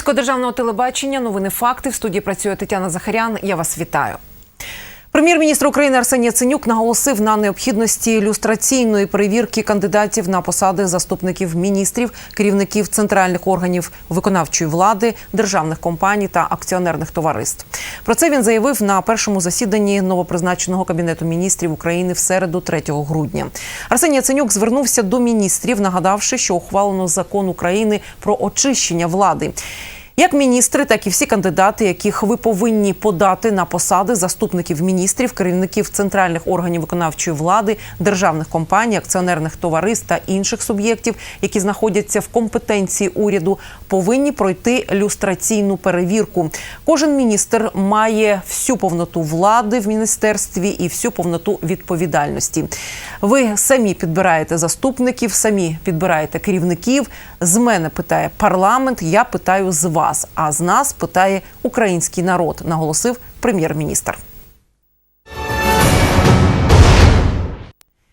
Одеського державного телебачення. Новини факти в студії працює Тетяна Захарян. Я вас вітаю. Прем'єр-міністр України Арсеній Яценюк наголосив на необхідності люстраційної перевірки кандидатів на посади заступників міністрів, керівників центральних органів виконавчої влади, державних компаній та акціонерних товариств. Про це він заявив на першому засіданні новопризначеного кабінету міністрів України в середу, 3 грудня. Арсеній Яценюк звернувся до міністрів, нагадавши, що ухвалено закон України про очищення влади. Як міністри, так і всі кандидати, яких ви повинні подати на посади заступників міністрів, керівників центральних органів виконавчої влади, державних компаній, акціонерних товариств та інших суб'єктів, які знаходяться в компетенції уряду, повинні пройти люстраційну перевірку. Кожен міністр має всю повноту влади в міністерстві і всю повноту відповідальності. Ви самі підбираєте заступників, самі підбираєте керівників. З мене питає парламент. Я питаю з вас. А з нас питає український народ, наголосив прем'єр-міністр.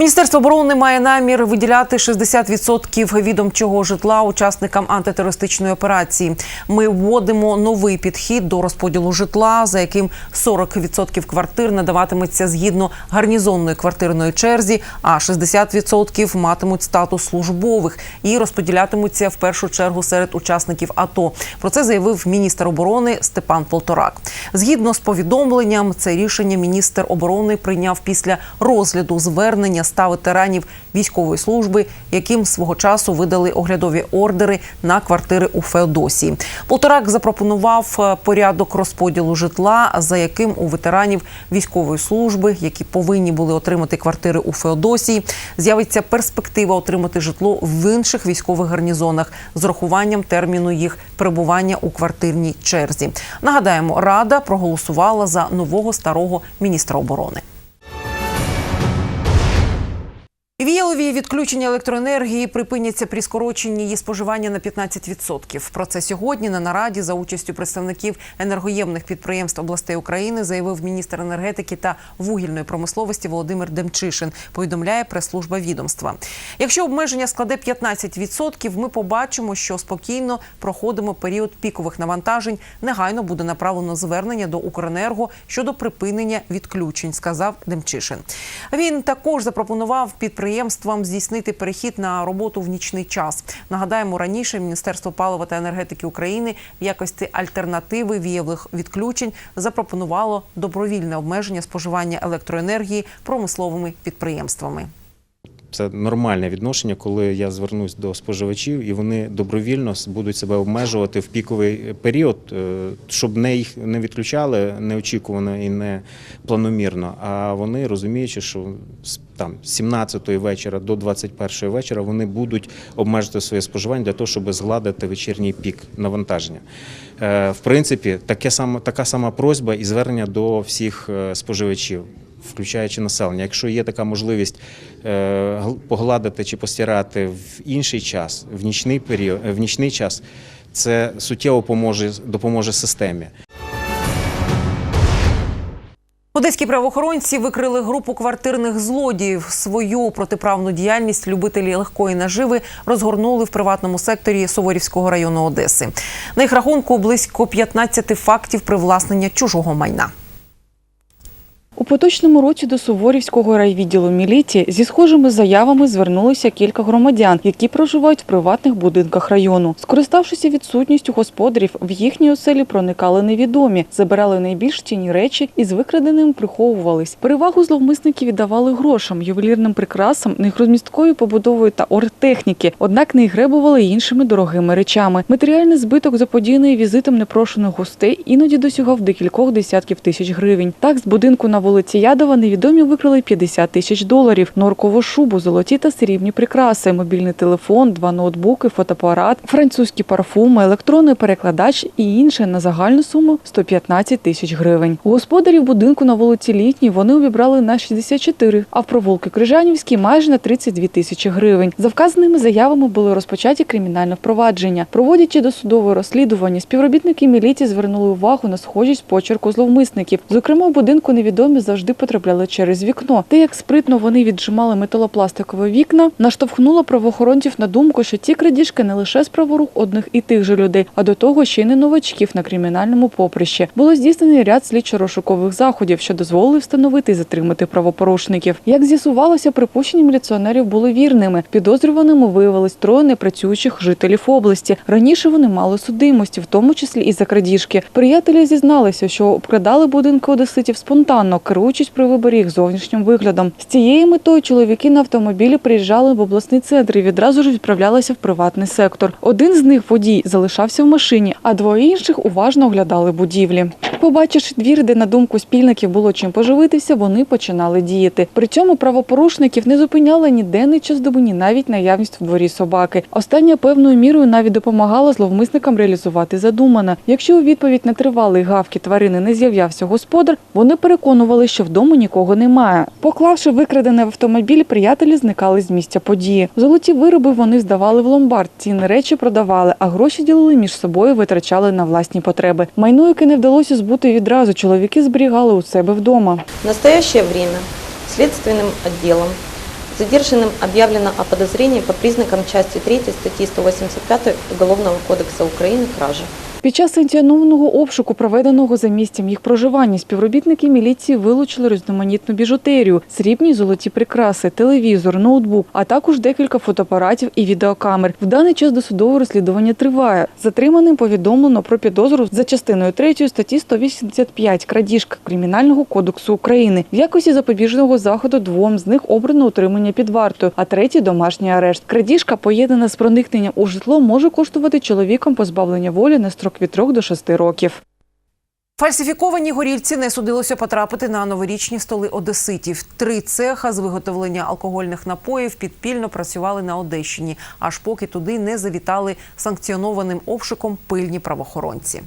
Міністерство оборони має намір виділяти 60% відомчого житла учасникам антитерористичної операції. Ми вводимо новий підхід до розподілу житла, за яким 40% квартир надаватиметься згідно гарнізонної квартирної черзі, а 60% матимуть статус службових і розподілятимуться в першу чергу серед учасників АТО. Про це заявив міністр оборони Степан Полторак. Згідно з повідомленням, це рішення міністр оборони прийняв після розгляду звернення ста ветеранів військової служби, яким свого часу видали оглядові ордери на квартири у Феодосії. Полторак запропонував е, порядок розподілу житла, за яким у ветеранів військової служби, які повинні були отримати квартири у Феодосії, з'явиться перспектива отримати житло в інших військових гарнізонах з урахуванням терміну їх перебування у квартирній черзі. Нагадаємо, рада проголосувала за нового старого міністра оборони. Віялові відключення електроенергії припиняться при скороченні її споживання на 15%. Про це сьогодні на нараді за участю представників енергоємних підприємств областей України заявив міністр енергетики та вугільної промисловості Володимир Демчишин. Повідомляє прес-служба відомства. Якщо обмеження складе 15%, ми побачимо, що спокійно проходимо період пікових навантажень. Негайно буде направлено звернення до Укренерго щодо припинення відключень, сказав Демчишин. Він також запропонував підприємствам підприємствам здійснити перехід на роботу в нічний час. Нагадаємо, раніше Міністерство палива та енергетики України в якості альтернативи вієвих відключень запропонувало добровільне обмеження споживання електроенергії промисловими підприємствами. Це нормальне відношення, коли я звернусь до споживачів, і вони добровільно будуть себе обмежувати в піковий період, е, щоб не їх не відключали неочікувано і не планомірно. А вони розуміючи, що з там з 17-ї вечора до 21-ї вечора вони будуть обмежити своє споживання для того, щоб згладити вечірній пік навантаження. Е, В принципі, таке саме така сама просьба і звернення до всіх е, споживачів включаючи населення. Якщо є така можливість е, погладити чи постирати в інший час, в нічний період, в нічний час, це суттєво поможе, допоможе системі. Одеські правоохоронці викрили групу квартирних злодіїв. Свою протиправну діяльність любителі легкої наживи розгорнули в приватному секторі Суворівського району Одеси. На їх рахунку близько 15 фактів привласнення чужого майна. У поточному році до Суворівського райвідділу міліції зі схожими заявами звернулися кілька громадян, які проживають в приватних будинках району. Скориставшися відсутністю господарів, в їхній оселі проникали невідомі, забирали найбільш цінні речі і з викраденим приховувались. Перевагу зловмисники віддавали грошам, ювелірним прикрасам, негромісткою побудовою та оргтехніки, однак не гребували іншими дорогими речами. Матеріальний збиток заподіяний візитом непрошених гостей іноді досягав декількох десятків тисяч гривень. Так з будинку на вулиці Ядова невідомі викрали 50 тисяч доларів, норкову шубу, золоті та срібні прикраси, мобільний телефон, два ноутбуки, фотоапарат, французькі парфуми, електронний перекладач і інше на загальну суму 115 тисяч гривень. У господарів будинку на вулиці Літній вони обібрали на 64, а в провулки Крижанівській майже на 32 тисячі гривень. За вказаними заявами були розпочаті кримінальне впровадження. Проводячи досудове розслідування, співробітники міліції звернули увагу на схожість почерку зловмисників. Зокрема, в будинку невідомі невідомі завжди потрапляли через вікно. Те, як спритно вони віджимали металопластикові вікна, наштовхнуло правоохоронців на думку, що ці крадіжки не лише справа рук одних і тих же людей, а до того ще й не новачків на кримінальному поприщі. Було здійснений ряд слідчо-розшукових заходів, що дозволили встановити і затримати правопорушників. Як з'ясувалося, припущення міліціонерів були вірними. Підозрюваними виявилось троє непрацюючих жителів області. Раніше вони мали судимості, в тому числі і за крадіжки. Приятелі зізналися, що обкрадали будинки одеситів спонтанно, керуючись при виборі їх зовнішнім виглядом. З цією метою чоловіки на автомобілі приїжджали в обласний центр і відразу ж відправлялися в приватний сектор. Один з них водій залишався в машині, а двоє інших уважно оглядали будівлі. Побачивши двір, де на думку спільників було чим поживитися, вони починали діяти. При цьому правопорушників не зупиняли ні денний час доби, ні навіть наявність в дворі собаки. Остання певною мірою навіть допомагала зловмисникам реалізувати задумане. Якщо у відповідь на тривалий гавки тварини не з'являвся господар, вони переконували, що вдома нікого немає. Поклавши викрадений автомобіль, приятелі зникали з місця події. Золоті вироби вони здавали в ломбард, цінні речі продавали, а гроші ділили між собою, витрачали на власні потреби. Майно, яке не вдалося збути відразу, чоловіки зберігали у себе вдома. В настоящее время следственным отделом задержанным объявлено о подозрении по признакам части 3 статьи 185 Уголовного кодекса Украины «Кража». Під час санкціонованого обшуку, проведеного за місцем їх проживання, співробітники міліції вилучили різноманітну біжутерію, срібні золоті прикраси, телевізор, ноутбук, а також декілька фотоапаратів і відеокамер. В даний час досудове розслідування триває. Затриманим повідомлено про підозру за частиною 3 статті 185 крадіжка Кримінального кодексу України. В якості запобіжного заходу двом з них обрано утримання під вартою, а третій домашній арешт. Крадіжка, поєднана з проникненням у житло, може коштувати чоловікам позбавлення волі на від 3 до 6 років. Фальсифіковані горільці не судилося потрапити на новорічні столи одеситів. Три цеха з виготовлення алкогольних напоїв підпільно працювали на Одещині, аж поки туди не завітали санкціонованим обшуком пильні правоохоронці.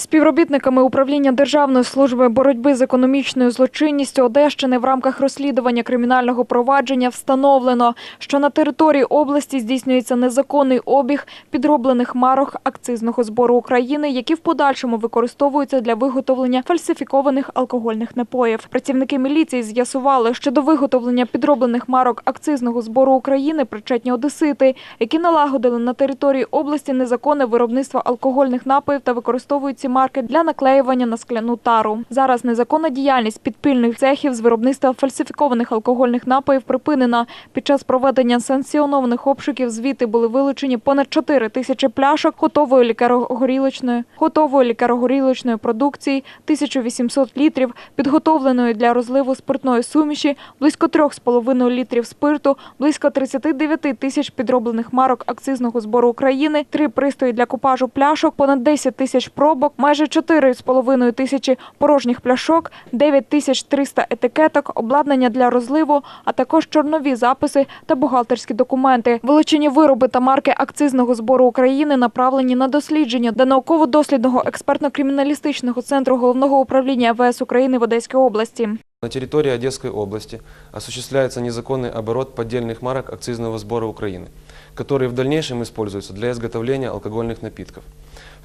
Співробітниками управління Державної служби боротьби з економічною злочинністю Одещини в рамках розслідування кримінального провадження встановлено, що на території області здійснюється незаконний обіг підроблених марок акцизного збору України, які в подальшому використовуються для виготовлення фальсифікованих алкогольних напоїв. Працівники міліції з'ясували, що до виготовлення підроблених марок акцизного збору України причетні одесити, які налагодили на території області незаконне виробництво алкогольних напоїв та використовують ці марки для наклеювання на скляну тару. Зараз незаконна діяльність підпільних цехів з виробництва фальсифікованих алкогольних напоїв припинена. Під час проведення санкціонованих обшуків звідти були вилучені понад 4 тисячі пляшок готової лікарогорілочної, готової лікарогорілочної продукції, 1800 літрів підготовленої для розливу спиртної суміші, близько 3,5 літрів спирту, близько 39 тисяч підроблених марок акцизного збору України, три пристрої для купажу пляшок, понад 10 тисяч пробок, майже 4,5 тисячі порожніх пляшок, 9 тисяч 300 етикеток, обладнання для розливу, а також чорнові записи та бухгалтерські документи. Вилучені вироби та марки акцизного збору України направлені на дослідження до науково-дослідного експертно-криміналістичного центру головного управління ВС України в Одеській області. На территории Одесской области осуществляется незаконный оборот поддельных марок акцизного сбора Украины, которые в дальнейшем используются для изготовления алкогольных напитков.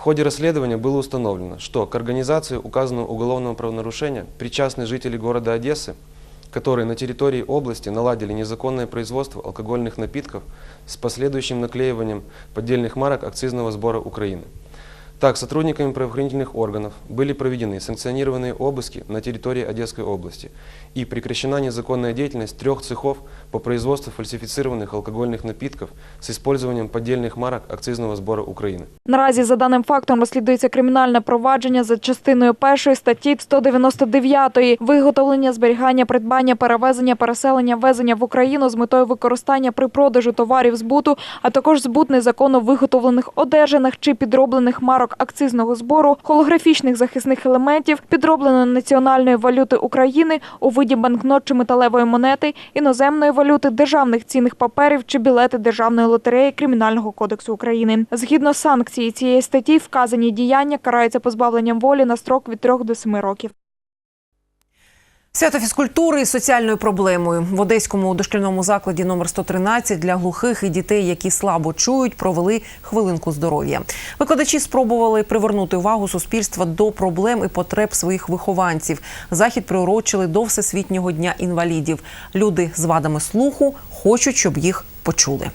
В ходе расследования было установлено, что к организации указанного уголовного правонарушения причастны жители города Одессы, которые на территории области наладили незаконное производство алкогольных напитков с последующим наклеиванием поддельных марок акцизного сбора Украины. Так, сотрудниками правоохранительных органов были проведены санкционированные обыски на территории Одесской области и прекращена незаконная деятельность трех цехов по производству фальсифицированных алкогольных напитков с использованием поддельных марок акцизного сбора Украины. Наразі за даним фактом розслідується кримінальне провадження за частиною першої статті 199 виготовлення, зберігання, придбання, перевезення, переселення, ввезення в Україну з метою використання при продажу товарів збуту, а також збут незаконно виготовлених одержаних чи підроблених марок акцизного збору, холографічних захисних елементів, підробленої національної валюти України у виді банкнот чи металевої монети, іноземної валюти, державних цінних паперів чи білети державної лотереї Кримінального кодексу України. Згідно санкції цієї статті, вказані діяння караються позбавленням волі на строк від 3 до 7 років. Свято фізкультури із соціальною проблемою в одеському дошкільному закладі номер 113 для глухих і дітей, які слабо чують, провели хвилинку здоров'я. Викладачі спробували привернути увагу суспільства до проблем і потреб своїх вихованців. Захід приурочили до всесвітнього дня інвалідів. Люди з вадами слуху хочуть, щоб їх почули.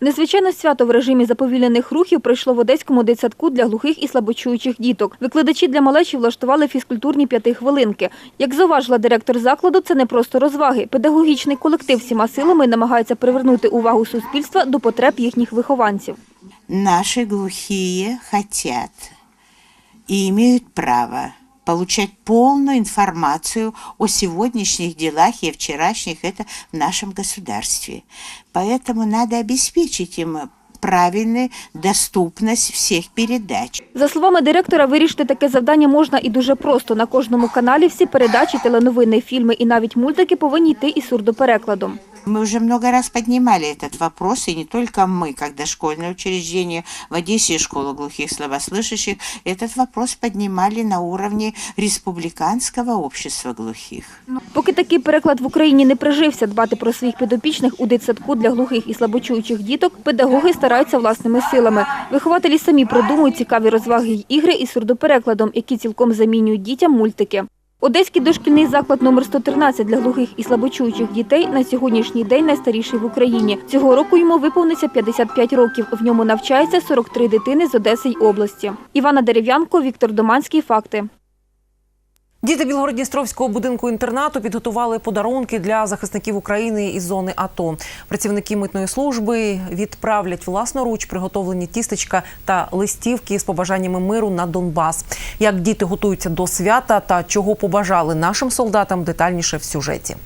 Незвичайне свято в режимі заповільнених рухів пройшло в одеському дитсадку для глухих і слабочуючих діток. Викладачі для малечі влаштували фізкультурні п'ятихвилинки. Як зауважила директор закладу, це не просто розваги. Педагогічний колектив всіма силами намагається привернути увагу суспільства до потреб їхніх вихованців. Наши глухие хотят и имеют право получать полную информацию о сегодняшних делах и вчерашних это в нашем государстве. Поэтому надо обеспечить им правильную доступность всех передач. За словами директора, вирішити таке завдання можна і дуже просто. На кожному каналі всі передачі, теленовини, фільми і навіть мультики повинні йти із сурдоперекладом. Мы уже много раз поднимали этот вопрос, и не только мы, как дошкольное учреждение в Одессе и школа глухих слабослышащих, этот вопрос поднимали на уровне Республиканского общества глухих. Поки такий переклад в Україні не прижився, дбати про своїх підопічних у дитсадку для глухих і слабочуючих діток, педагоги стараються власними силами. Вихователі самі придумують цікаві розваги й ігри із сурдоперекладом, які цілком замінюють дітям мультики. Одеський дошкільний заклад номер 113 для глухих і слабочуючих дітей на сьогоднішній день найстаріший в Україні. Цього року йому виповниться 55 років. В ньому навчається 43 дитини з Одеси й області. Івана Дерев'янко, Віктор Доманський. Факти. Діти Білгородністровського будинку інтернату підготували подарунки для захисників України із зони АТО. Працівники митної служби відправлять власноруч приготовлені тістечка та листівки з побажаннями миру на Донбас. Як діти готуються до свята та чого побажали нашим солдатам, детальніше в сюжеті.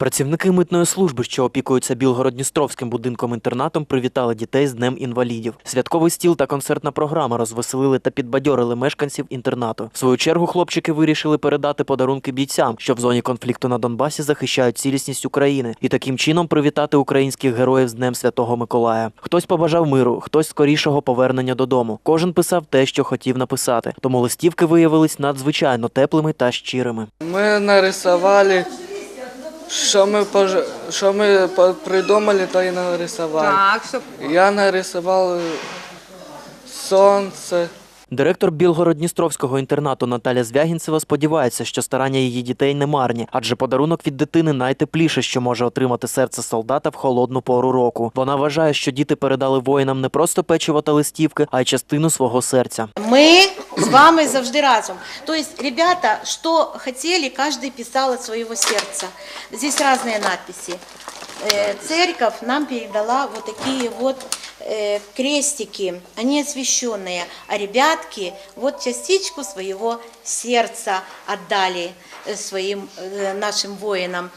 Працівники митної служби, що опікуються Білгород-Дністровським будинком-інтернатом, привітали дітей з Днем інвалідів. Святковий стіл та концертна програма розвеселили та підбадьорили мешканців інтернату. В свою чергу хлопчики вирішили передати подарунки бійцям, що в зоні конфлікту на Донбасі захищають цілісність України, і таким чином привітати українських героїв з Днем Святого Миколая. Хтось побажав миру, хтось скорішого повернення додому. Кожен писав те, що хотів написати. Тому листівки виявились надзвичайно теплими та щирими. Ми нарисували, що ми, пож... що ми придумали, то і нарисували. Так, щоб Я нарисував сонце. Директор Білгород-Дністровського інтернату Наталя Звягінцева сподівається, що старання її дітей не марні, адже подарунок від дитини найтепліше, що може отримати серце солдата в холодну пору року. Вона вважає, що діти передали воїнам не просто печиво та листівки, а й частину свого серця. Ми з вами завжди разом. Тобто, ребята, що хотіли, кожен писав від свого серця. Здесь різні надписи. Э, Церковь нам передала вот такие вот крестики, они освященные, а ребятки вот частичку своего сердца отдали э, своим э, нашим воинам.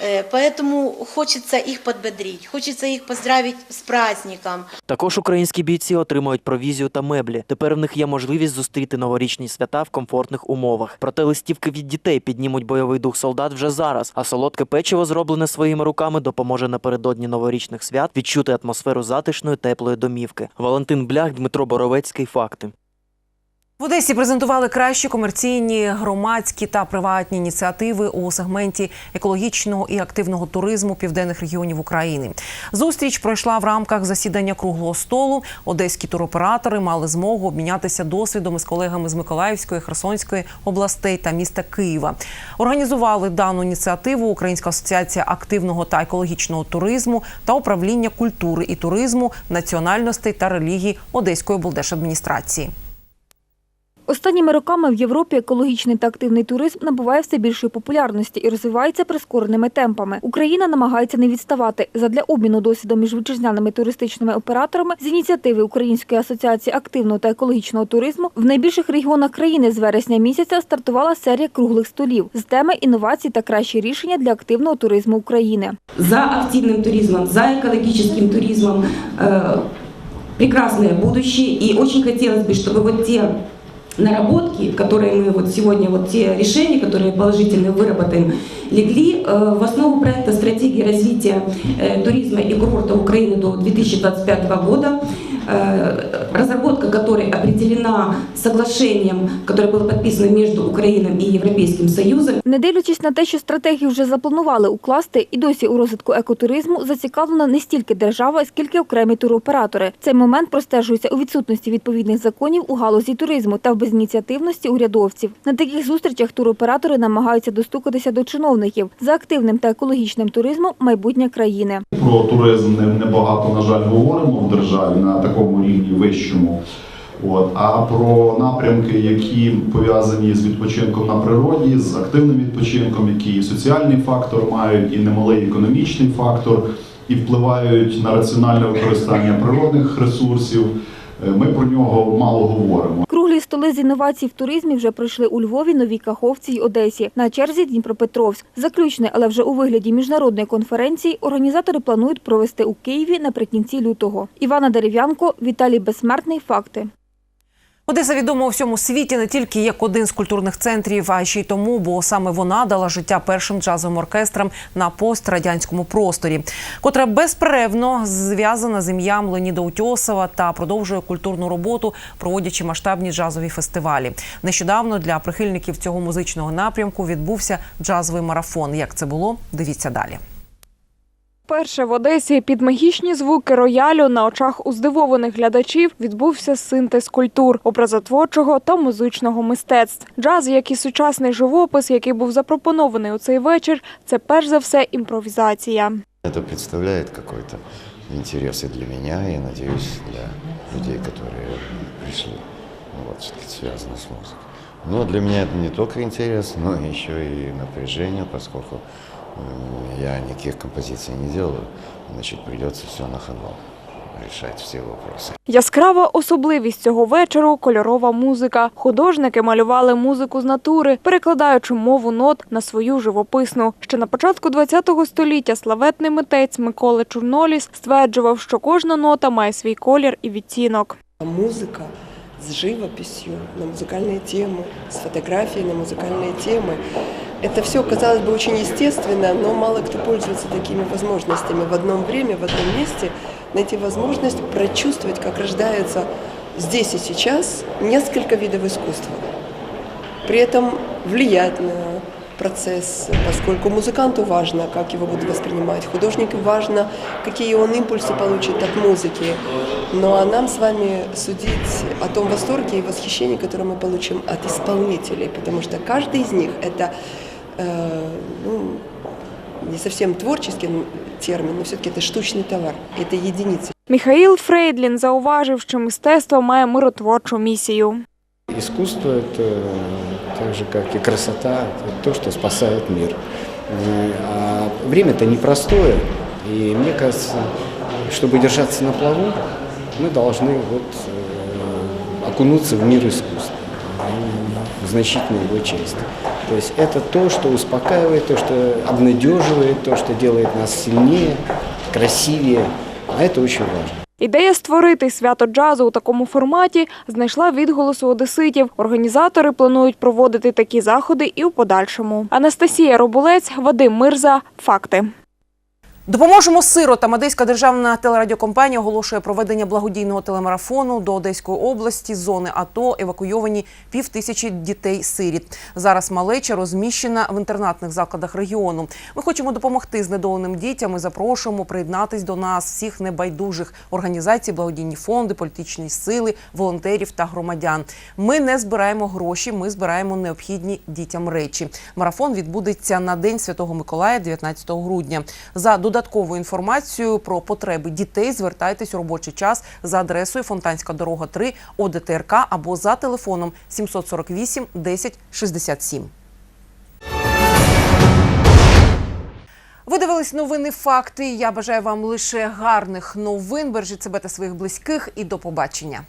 Э, Поэтому хочется их подбодрить, хочется их поздравить с праздником. Також українські бійці отримують провізію та меблі. Тепер в них є можливість зустріти новорічні свята в комфортних умовах. Проте листівки від дітей піднімуть бойовий дух солдат вже зараз. А солодке печиво, зроблене своїми руками, допоможе напередодні новорічних свят відчути атмосферу затишної теплої домівки. Валентин Блях, Дмитро Боровецький. Факти. В Одесі презентували кращі комерційні, громадські та приватні ініціативи у сегменті екологічного і активного туризму південних регіонів України. Зустріч пройшла в рамках засідання круглого столу. Одеські туроператори мали змогу обмінятися досвідом із колегами з Миколаївської, Херсонської областей та міста Києва. Організували дану ініціативу Українська асоціація активного та екологічного туризму та управління культури і туризму, національностей та релігій Одеської облдержадміністрації. Останніми роками в Європі екологічний та активний туризм набуває все більшої популярності і розвивається прискореними темпами. Україна намагається не відставати. Задля обміну досвідом між вітчизняними туристичними операторами з ініціативи Української асоціації активного та екологічного туризму в найбільших регіонах країни з вересня місяця стартувала серія круглих столів з теми інновацій та кращі рішення для активного туризму України. за активным туризмом, за экологическим туризмом э, прекрасное будущее. И очень хотелось бы, чтобы вот те наработки, которые мы вот сегодня, вот те решения, которые положительно выработаем, легли э, в основу проекта стратегии развития э, туризма и курорта Украины до 2025 года. э, разработка которой определена соглашением, которое было подписано между Украиной и Европейским Союзом. Не дивлячись на те, що стратегію вже запланували укласти, і досі у розвитку екотуризму зацікавлена не стільки держава, скільки окремі туроператори. Цей момент простежується у відсутності відповідних законів у галузі туризму та в безініціативності урядовців. На таких зустрічах туроператори намагаються достукатися до чиновників за активним та екологічним туризмом майбутнє країни. Про туризм не- небагато, на жаль, говоримо в державі на такому рівні вищому. От, а про напрямки, які пов'язані з відпочинком на природі, з активним відпочинком, які і соціальний фактор мають, і немалий економічний фактор, і впливають на раціональне використання природних ресурсів. Е, Ми про нього мало говоримо. Круглі столи з інновацій в туризмі вже пройшли у Львові, Новій Каховці й Одесі. На черзі Дніпропетровськ. Заключне, але вже у вигляді міжнародної конференції організатори планують провести у Києві наприкінці лютого. Івана Дерев'янко, Віталій Безсмертний. Факти. Одеса відома у всьому світі не тільки як один з культурних центрів, а ще й тому, бо саме вона дала життя першим джазовим оркестрам на пострадянському просторі, котра безперервно зв'язана з ім'ям Леоніда Утьосова та продовжує культурну роботу, проводячи масштабні джазові фестивалі. Нещодавно для прихильників цього музичного напрямку відбувся джазовий марафон. Як це було? Дивіться далі. Перше в Одесі під магічні звуки роялю на очах у здивованих глядачів відбувся синтез культур, образотворчого та музичного мистецтв. Джаз, як і сучасний живопис, який був запропонований у цей вечір, це перш за все імпровізація. Это представляет какой-то интерес и для меня, и, надеюсь, для людей, которые пришли, вот, что это связано с музыкой. Но для меня это не только интерес, но еще и напряжение, поскольку м, я никаких композиций не делаю, значит, придется все на ходу решать все вопросы. Яскрава особливість цього вечору кольорова музика. Художники малювали музику з натури, перекладаючи мову нот на свою живописну. Ще на початку ХХ століття славетний митець Микола Чорноліс стверджував, що кожна нота має свій колір і відтінок. Музыка с живописью на музыкальные темы, с фотографией на музыкальные темы. Это все, казалось бы, очень естественно, но мало кто пользуется такими возможностями. В одном время, в одном месте найти возможность прочувствовать, как рождается здесь и сейчас несколько видов искусства. При этом влиять на процесс, поскольку музыканту важно, как его будут воспринимать, художнику важно, какие он импульсы получит от музыки. Ну а нам с вами судить о том восторге и восхищении, которое мы получим от исполнителей, потому что каждый из них это ну, не совсем творческий термин, но все-таки это штучный товар, это единицы. Міхаїл Фрейдлін зауважив, що мистецтво має миротворчу місію. Искусство – это так же, как и красота, это то, что спасает мир. Э, А время-то непростое, и мне кажется, чтобы держаться на плаву, мы должны вот э, окунуться в мир искусства, в значительную его часть. То есть это то, что успокаивает, то, что обнадеживает, то, что делает нас сильнее, красивее, а это очень важно. Ідея створити свято джазу у такому форматі знайшла відголос у одеситів. Організатори планують проводити такі заходи і у подальшому. Анастасія Робулець, Вадим Мирза. Факти. Допоможемо сиротам. Одеська державна телерадіокомпанія оголошує проведення благодійного телемарафону до Одеської області з зони АТО евакуйовані півтисячі дітей-сиріт. Зараз малеча розміщена в інтернатних закладах регіону. Ми хочемо допомогти знедоленим дітям і запрошуємо приєднатись до нас всіх небайдужих організацій, благодійні фонди, політичні сили, волонтерів та громадян. Ми не збираємо гроші, ми збираємо необхідні дітям речі. Марафон відбудеться на День Святого Миколая, 19 грудня. За додатковою інформацією про потреби дітей звертайтесь у робочий час за адресою Фонтанська дорога 3 ОДТРК або за телефоном 748 10 67. Ви дивились новини факти. Я бажаю вам лише гарних новин. Бережіть себе та своїх близьких і до побачення.